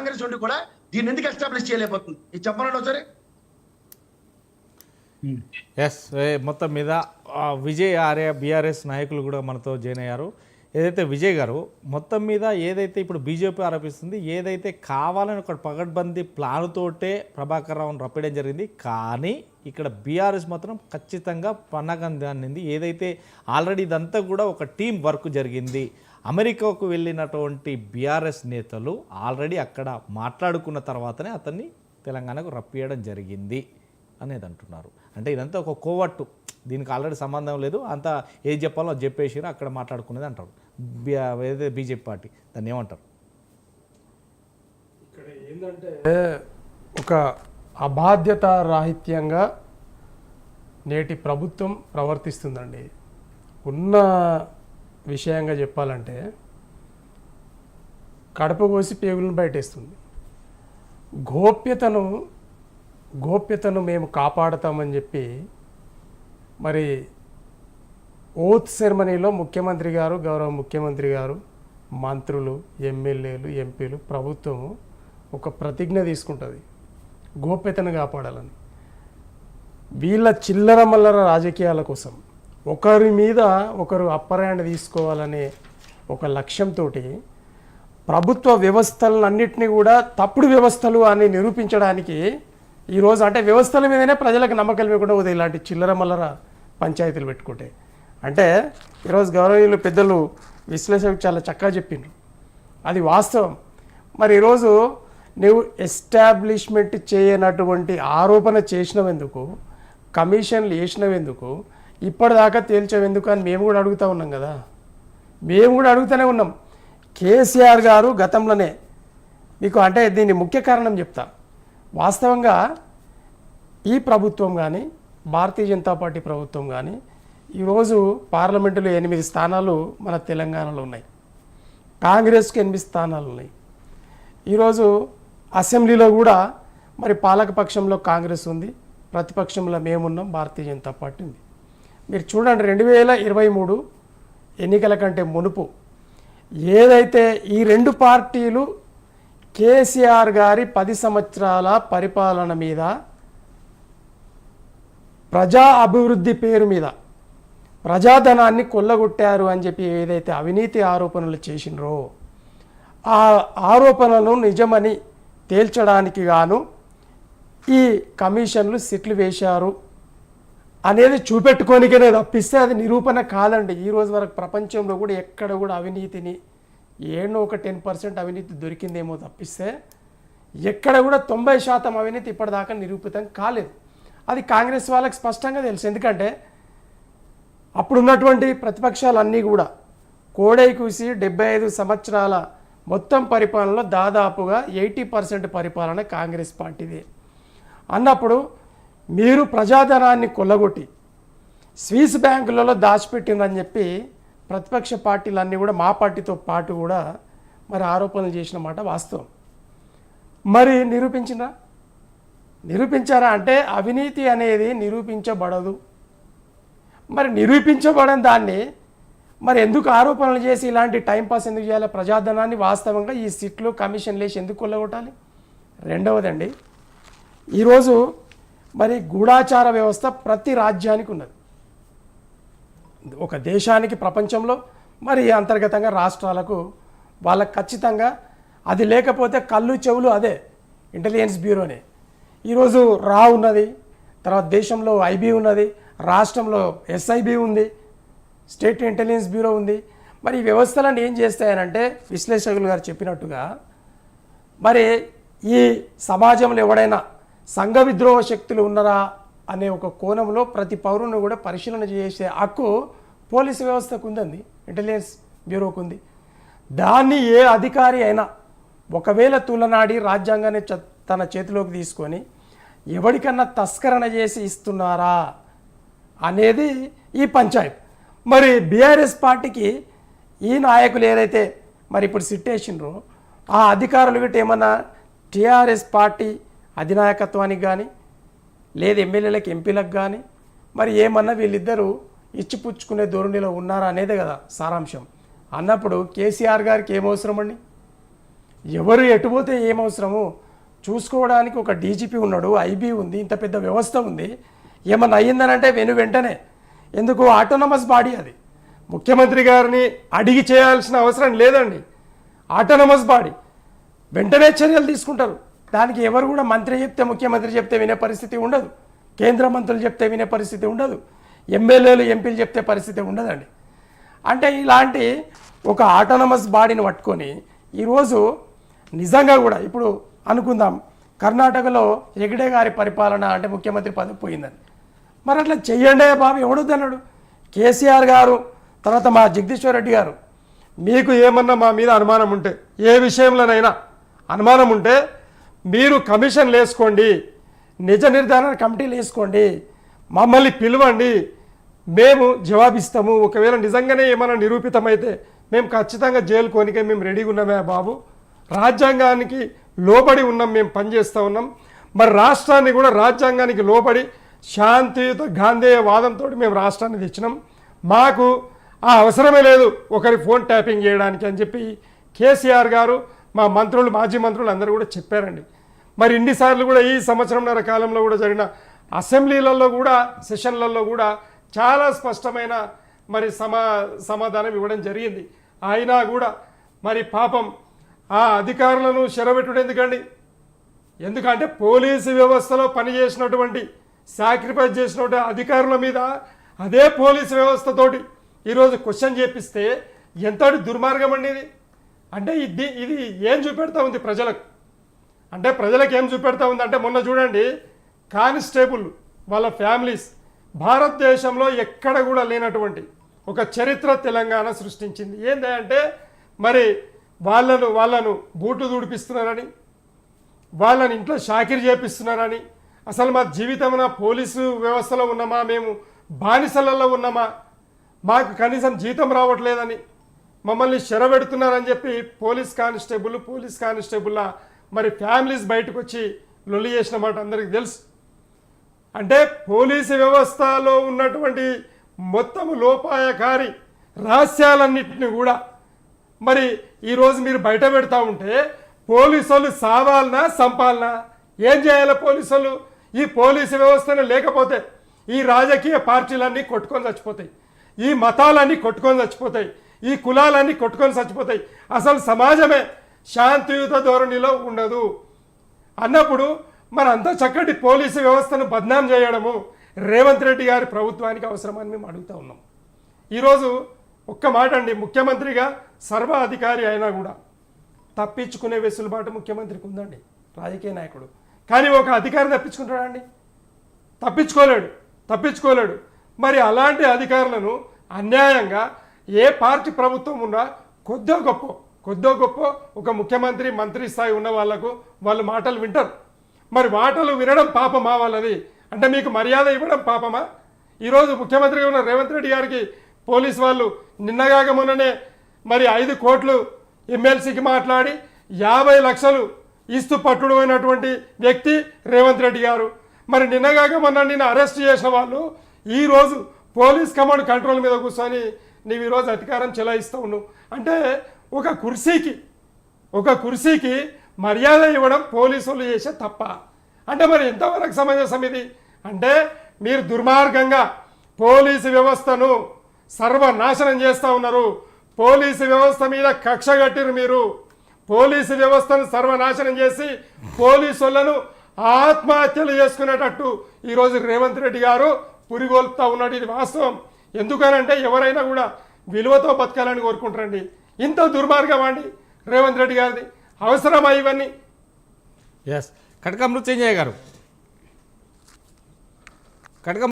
కాంగ్రెస్ ఉండి కూడా దీన్ని ఎందుకు ఎస్టాబ్లిష్ చేయలేకపోతుంది? ఇది చెప్పనండి ఒకసారి. Hmm. ఎస్ మొత్తం మీద విజయ్ ఆర్య బీఆర్ఎస్ నాయకులు కూడా మనతో జాయిన్ అయ్యారు. ఏదైతే విజయ్ గారు మొత్తం మీద ఏదైతే ఇప్పుడు బీజేపీ ఆరోపిస్తుంది ఏదైతే కావాలని ఒక పగడ్బందీ ప్లాన్తోటే ప్రభాకర్ రావును రప్పడం జరిగింది కానీ ఇక్కడ బీఆర్ఎస్ మాత్రం ఖచ్చితంగా పన్నగం దాన్నింది ఏదైతే ఆల్రెడీ ఇదంతా కూడా ఒక టీం వర్క్ జరిగింది. అమెరికాకు వెళ్ళినటువంటి బీఆర్ఎస్ నేతలు ఆల్రెడీ అక్కడ మాట్లాడుకున్న తర్వాతనే అతన్ని తెలంగాణకు రప్పియడం జరిగింది అనేది అంటున్నారు. అంటే ఇదంతా ఒక కోవట్టు. దీనికి ఆల్రెడీ సంబంధం లేదు. అంతా ఏది చెప్పాలో అది చెప్పేసారు అక్కడ మాట్లాడుకునేది అంటారు. ఏదైతే బీజేపీ పార్టీ దాన్ని ఏమంటారు? ఇక్కడ ఏంటంటే ఒక అబాధ్యత రాహిత్యంగా నేటి ప్రభుత్వం ప్రవర్తిస్తుందండి. ఉన్న విషయంగా చెప్పాలంటే కడప కోసి పేగులను బయటేస్తుంది. గోప్యతను గోప్యతను మేము కాపాడతామని చెప్పి మరి ఓత్ సెరమనీలో ముఖ్యమంత్రి గారు గౌరవ ముఖ్యమంత్రి గారు మంత్రులు ఎమ్మెల్యేలు ఎంపీలు ప్రభుత్వము ఒక ప్రతిజ్ఞ తీసుకుంటుంది. గోప్యతను కాపాడాలని. వీళ్ళ చిల్లర మల్లర రాజకీయాల కోసం. ఒకరి మీద ఒకరు అప్పరాయణ తీసుకోవాలనే ఒక లక్ష్యంతో ప్రభుత్వ వ్యవస్థలన్నింటినీ కూడా తప్పుడు వ్యవస్థలు అని నిరూపించడానికి ఈరోజు అంటే వ్యవస్థల మీదనే ప్రజలకు నమ్మకం లేకుండా పోతే ఇలాంటి చిల్లర మల్లర పంచాయతీలు పెట్టుకుంటే. అంటే ఈరోజు గౌరవనీయులు పెద్దలు విశ్లేషకులు చాలా చక్కగా చెప్పిండ్రు. అది వాస్తవం. మరి ఈరోజు నువ్వు ఎస్టాబ్లిష్మెంట్ చేయనటువంటి ఆరోపణ చేసినవెందుకు కమిషన్లు వేసినవెందుకు ఇప్పటిదాకా తేల్చేవెందుకు అని మేము కూడా అడుగుతా ఉన్నాం కదా. మేము కూడా అడుగుతూనే ఉన్నాం. కేసీఆర్ గారు గతంలోనే మీకు అంటే దీని ముఖ్య కారణం చెప్తా. వాస్తవంగా ఈ ప్రభుత్వం కానీ భారతీయ జనతా పార్టీ ప్రభుత్వం కానీ ఈరోజు పార్లమెంటులో ఎనిమిది స్థానాలు మన తెలంగాణలో ఉన్నాయి. కాంగ్రెస్కి ఎనిమిది స్థానాలు ఉన్నాయి. ఈరోజు అసెంబ్లీలో కూడా మరి పాలకపక్షంలో కాంగ్రెస్ ఉంది ప్రతిపక్షంలో మేమున్నాం భారతీయ జనతా పార్టీ ఉంది. మీరు చూడండి రెండు వేల ఇరవై మూడు ఎన్నికల కంటే మునుపు ఏదైతే ఈ రెండు పార్టీలు కేసీఆర్ గారి పది సంవత్సరాల పరిపాలన మీద ప్రజా అభివృద్ధి పేరు మీద ప్రజాధనాన్ని కొల్లగొట్టారు అని చెప్పి ఏదైతే అవినీతి ఆరోపణలు చేసినరో ఆ ఆరోపణలను నిజమని తేల్చడానికి గాను ఈ కమిషన్లు సిట్లు వేశారు. అనేది చూపెట్టుకోనికనే తప్పిస్తే అది నిరూపణ కాదండి. ఈ రోజు వరకు ప్రపంచంలో కూడా ఎక్కడ కూడా అవినీతిని ఏడో ఒక టెన్ పర్సెంట్ అవినీతి దొరికిందేమో తప్పిస్తే ఎక్కడ కూడా తొంభై శాతం అవినీతి ఇప్పటిదాకా నిరూపితం కాలేదు. అది కాంగ్రెస్ వాళ్ళకి స్పష్టంగా తెలుసు. ఎందుకంటే అప్పుడున్నటువంటి ప్రతిపక్షాలన్నీ కూడా కోడై కూసి డెబ్బై ఐదు సంవత్సరాల మొత్తం పరిపాలనలో దాదాపుగా ఎయిటీ పర్సెంట్ పరిపాలన కాంగ్రెస్ పార్టీదే. అన్నప్పుడు మీరు ప్రజాధనాన్ని కొల్లగొట్టి స్విస్ బ్యాంకులలో దాచిపెట్టిందని చెప్పి ప్రతిపక్ష పార్టీలన్నీ కూడా మా పార్టీతో పాటు కూడా మరి ఆరోపణలు చేసిన మాట వాస్తవం. మరి నిరూపించినా? నిరూపించారా? అంటే అవినీతి అనేది నిరూపించబడదు. మరి నిరూపించబడని దాన్ని మరి ఎందుకు ఆరోపణలు చేసి ఇలాంటి టైంపాస్ ఎందుకు చేయాలి? ప్రజాధనాన్ని వాస్తవంగా ఈ సిట్లు కమిషన్ లేచి ఎందుకు కొల్లగొట్టాలి? రెండవదండి ఈరోజు మరి గూఢాచార వ్యవస్థ ప్రతి రాజ్యానికి ఉన్నది. ఒక దేశానికి ప్రపంచంలో మరి అంతర్గతంగా రాష్ట్రాలకు వాళ్ళకు ఖచ్చితంగా అది లేకపోతే కళ్ళు చెవులు అదే ఇంటెలిజెన్స్ బ్యూరోనే ఈరోజు రా ఉన్నది తర్వాత దేశంలో ఐబీ ఉన్నది రాష్ట్రంలో ఎస్ఐబి ఉంది స్టేట్ ఇంటెలిజెన్స్ బ్యూరో ఉంది. మరి ఈ వ్యవస్థలను ఏం చేస్తాయనంటే విశ్లేషకులు గారు చెప్పినట్టుగా మరి ఈ సమాజంలో ఎవడైనా సంఘ విద్రోహ శక్తులు ఉన్నారా అనే ఒక కోణంలో ప్రతి పౌరుని కూడా పరిశీలన చేసే హక్కు పోలీసు వ్యవస్థకు ఉందండి ఇంటెలిజెన్స్ బ్యూరోకు ఉంది. దాన్ని ఏ అధికారి అయినా ఒకవేళ తులనాడి రాజ్యాంగాన్ని చ- తన చేతిలోకి తీసుకొని ఎవరికన్నా తస్కరణ చేసి ఇస్తున్నారా అనేది ఈ పంచాయత్. మరి బీఆర్ఎస్ పార్టీకి ఈ నాయకులు ఏదైతే మరి ఇప్పుడు సిట్టేసినరో ఆ అధికారులు గిట్ట ఏమన్నా టీఆర్ఎస్ పార్టీ అధినాయకత్వానికి కానీ లేదు ఎమ్మెల్యేలకు ఎంపీలకు కానీ మరి ఏమన్నా వీళ్ళిద్దరూ ఇచ్చిపుచ్చుకునే ధోరణిలో ఉన్నారా అనేదే కదా సారాంశం. అన్నప్పుడు కేసీఆర్ గారికి ఏమవసరమండి అండి ఎవరు ఎటుపోతే ఏమవసరము చూసుకోవడానికి ఒక డీజీపీ ఉన్నాడు ఐబీ ఉంది ఇంత పెద్ద వ్యవస్థ ఉంది. ఏమన్నా అయ్యిందనంటే వెను వెంటనే. ఎందుకు? ఆటోనమస్ బాడీ అది. ముఖ్యమంత్రి గారిని అడిగి చేయాల్సిన అవసరం లేదండి. ఆటోనమస్ బాడీ వెంటనే చర్యలు తీసుకుంటారు. దానికి ఎవరు కూడా మంత్రి చెప్తే ముఖ్యమంత్రి చెప్తే వినే పరిస్థితి ఉండదు. కేంద్ర మంత్రులు చెప్తే వినే పరిస్థితి ఉండదు. ఎమ్మెల్యేలు ఎంపీలు చెప్తే పరిస్థితి ఉండదండి. అంటే ఇలాంటి ఒక ఆటోనమస్ బాడీని పట్టుకొని ఈరోజు నిజంగా కూడా ఇప్పుడు అనుకుందాం కర్ణాటకలో హెగ్డే గారి పరిపాలన అంటే ముఖ్యమంత్రి పదవి పోయిందని. మరి అట్లా చెయ్యండి బాబు ఎవడొద్దన్నాడు కేసీఆర్ గారు తర్వాత మా జగదీశ్వర్ రెడ్డి గారు. మీకు ఏమన్నా మా మీద అనుమానం ఉంటే ఏ విషయంలోనైనా అనుమానం ఉంటే మీరు కమిషన్లు వేసుకోండి నిజ నిర్ధారణ కమిటీలు వేసుకోండి మమ్మల్ని పిలవండి మేము జవాబిస్తాము. ఒకవేళ నిజంగానే ఏమైనా నిరూపితమైతే మేము ఖచ్చితంగా జైలు కోనికే మేము రెడీగా ఉన్నామే బాబు. రాజ్యాంగానికి లోబడి ఉన్నాం మేము పనిచేస్తూ ఉన్నాం. మరి రాష్ట్రాన్ని కూడా రాజ్యాంగానికి లోబడి శాంతియుత గాంధేయ వాదంతో మేము రాష్ట్రాన్ని తెచ్చినాం. మాకు ఆ అవసరమే లేదు ఒకరి ఫోన్ ట్యాపింగ్ చేయడానికి అని చెప్పి కేసీఆర్ గారు మా మంత్రులు మాజీ మంత్రులు అందరూ కూడా చెప్పారండి. మరి ఇన్నిసార్లు కూడా ఈ సంవత్సరంన్నర కాలంలో కూడా జరిగిన అసెంబ్లీలలో కూడా సెషన్లలో కూడా చాలా స్పష్టమైన మరి సమా సమాధానం ఇవ్వడం జరిగింది. అయినా కూడా మరి పాపం ఆ అధికారులను చెరబెట్టుడు ఎందుకండి ఎందుకంటే పోలీసు వ్యవస్థలో పనిచేసినటువంటి సాక్రిఫైస్ చేసినటువంటి అధికారుల మీద అదే పోలీసు వ్యవస్థతోటి ఈరోజు క్వశ్చన్ చేపిస్తే ఎంతటి దుర్మార్గం అండి ఇది? అంటే ఇది ఇది ఏం చూపెడతా ఉంది ప్రజలకు? అంటే ప్రజలకు ఏం చూపెడతా ఉంది? అంటే మొన్న చూడండి కానిస్టేబుల్ వాళ్ళ ఫ్యామిలీస్ భారతదేశంలో ఎక్కడ కూడా లేనటువంటి ఒక చరిత్ర తెలంగాణ సృష్టించింది. ఏంటంటే మరి వాళ్ళను వాళ్ళను బూట్లు దుడిపిస్తున్నారని వాళ్ళని ఇంట్లో షాకిరి చేపిస్తున్నారని అసలు మా జీవితమున పోలీసు వ్యవస్థలో ఉన్నామా? మేము బానిసలలో ఉన్నామా? మాకు కనీసం జీతం రావట్లేదని మమ్మల్ని చెరబెడుతున్నారని చెప్పి పోలీస్ కానిస్టేబుల్ పోలీస్ కానిస్టేబుల్ల మరి ఫ్యామిలీస్ బయటకు వచ్చి లొల్లి చేసిన మాట అందరికీ తెలుసు. అంటే పోలీసు వ్యవస్థలో ఉన్నటువంటి మొత్తం లోపాయకారి రహస్యాలన్నింటినీ కూడా మరి ఈరోజు మీరు బయట పెడతా ఉంటే పోలీసు వాళ్ళు సావాలనా సంపాలనా? ఏం చేయాలి పోలీసు వాళ్ళు ఈ పోలీసు వ్యవస్థనే లేకపోతే ఈ రాజకీయ పార్టీలన్నీ కొట్టుకొని చచ్చిపోతాయి. ఈ మతాలన్నీ కొట్టుకొని చచ్చిపోతాయి. ఈ కులాలన్నీ కొట్టుకొని చచ్చిపోతాయి. అసలు సమాజమే శాంతియుత ధోరణిలో ఉండదు. అన్నప్పుడు మరి అంత చక్కటి పోలీసు వ్యవస్థను బద్నాం చేయడము రేవంత్ రెడ్డి గారి ప్రభుత్వానికి అవసరమని మేము అడుగుతూ ఉన్నాం. ఈరోజు ఒక్క మాట అండి ముఖ్యమంత్రిగా సర్వ అధికారి అయినా కూడా తప్పించుకునే వెసులుబాటు ముఖ్యమంత్రికి ఉందండి రాజకీయ నాయకుడు. కానీ ఒక అధికారి తప్పించుకుంటాడండి తప్పించుకోలేడు తప్పించుకోలేడు. మరి అలాంటి అధికారులను అన్యాయంగా ఏ పార్టీ ప్రభుత్వం ఉన్నా కొద్దో గొప్ప కొద్దో గొప్ప ఒక ముఖ్యమంత్రి మంత్రి స్థాయి ఉన్న వాళ్ళకు వాళ్ళు మాటలు వింటారు. మరి మాటలు వినడం పాపమా వాళ్ళది? అంటే మీకు మర్యాద ఇవ్వడం పాపమా? ఈరోజు ముఖ్యమంత్రిగా ఉన్న రేవంత్ రెడ్డి గారికి పోలీస్ వాళ్ళు నిన్నగాక మొన్ననే మరి ఐదు కోట్లు ఎమ్మెల్సీకి మాట్లాడి యాభై లక్షలు ఇస్తూ పట్టుడమైనటువంటి వ్యక్తి రేవంత్ రెడ్డి గారు. మరి నిన్నగాక మొన్న నిన్న అరెస్ట్ చేసిన వాళ్ళు ఈరోజు పోలీస్ కమాండ్ కంట్రోల్ మీద కూర్చొని నీవు ఈరోజు అధికారం చెలాయిస్తూ ఉన్నావు అంటే ఒక కుర్సీకి ఒక కుర్సీకి మర్యాద ఇవ్వడం పోలీసులు చేసే తప్ప. అంటే మరి ఎంతవరకు సమంజసం ఇది? అంటే మీరు దుర్మార్గంగా పోలీసు వ్యవస్థను సర్వనాశనం చేస్తూ ఉన్నారు. పోలీసు వ్యవస్థ మీద కక్ష కట్టిరు మీరు. పోలీసు వ్యవస్థను సర్వనాశనం చేసి పోలీసులను ఆత్మహత్యలు చేసుకునేటట్టు ఈరోజు రేవంత్ రెడ్డి గారు పురిగొల్పుతా ఉన్నాడు. ఇది వాస్తవం. ఎందుకనంటే ఎవరైనా కూడా విలువతో బతకాలని కోరుకుంటారండి. ఇంత దుర్మార్గం అండి రేవంత్ రెడ్డి గారిది. అవసరమా ఇవన్నీ? ఎస్ కటక మృత్యుంజయ గారు. కటక